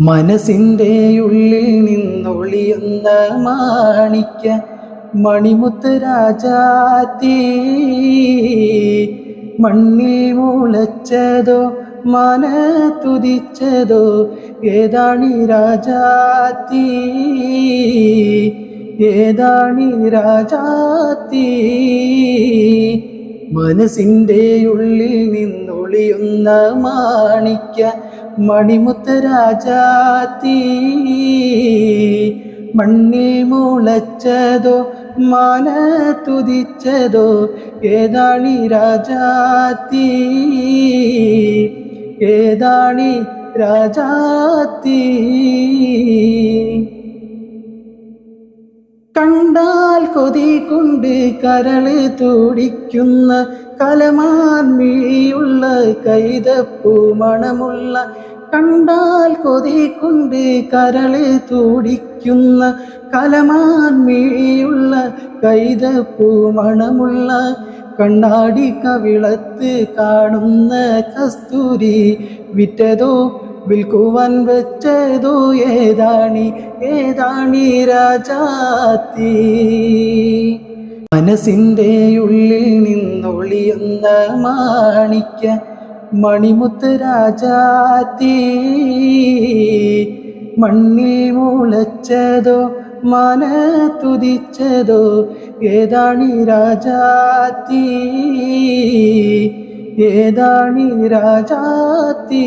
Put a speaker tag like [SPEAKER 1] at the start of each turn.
[SPEAKER 1] മനസ്സിന്റെ ഉള്ളിൽ നിന്നൊളിയുന്ന മാണിക്ക മണിമുത്ത് രാജാത്തി. മണ്ണിൽ മുളച്ചതോ മന തുതിച്ചതോ ഏതാണി രാജാത്തി? ഏതാണി രാജാത്തി? മനസ്സിന്റെ ഉള്ളിൽ നിന്നൊളിയുന്ന മാണിക്ക മണിമുത്ത രാജാത്തി മണ്ണിൽ മുളച്ചതോ മാന തുതിച്ചതോ ഏതാണി രാജാത്തി ഏതാണി രാജാത്തി കണ്ടാൽ കൊതി കൊണ്ട് കരൾ തുടിക്കുന്ന കലമാൻമിഴിയുള്ള കൈതപ്പൂ മണമുള്ള കണ്ടാൽ കൊതി കൊണ്ട് കരൾ തുടിക്കുന്ന കലമാൻമിഴിയുള്ള കൈതപ്പൂ മണമുള്ള കണ്ണാടി കവിളത്ത് കാണുന്ന കസ്തൂരി വിറ്റതോ വിൽക്കുവാൻ വെച്ചതോ ഏതാണി ഏതാണി രാജാത്തി? മനസ്സിന്റെ ഉള്ളിൽ നിന്നൊളിയുന്ന മാണിക്ക മണിമുത്ത് രാജാത്തി മണ്ണിൽ മുളച്ചതോ മന തുതിച്ചതോ ഏതാണി രാജാത്തി ഏതാണി രാജാത്തി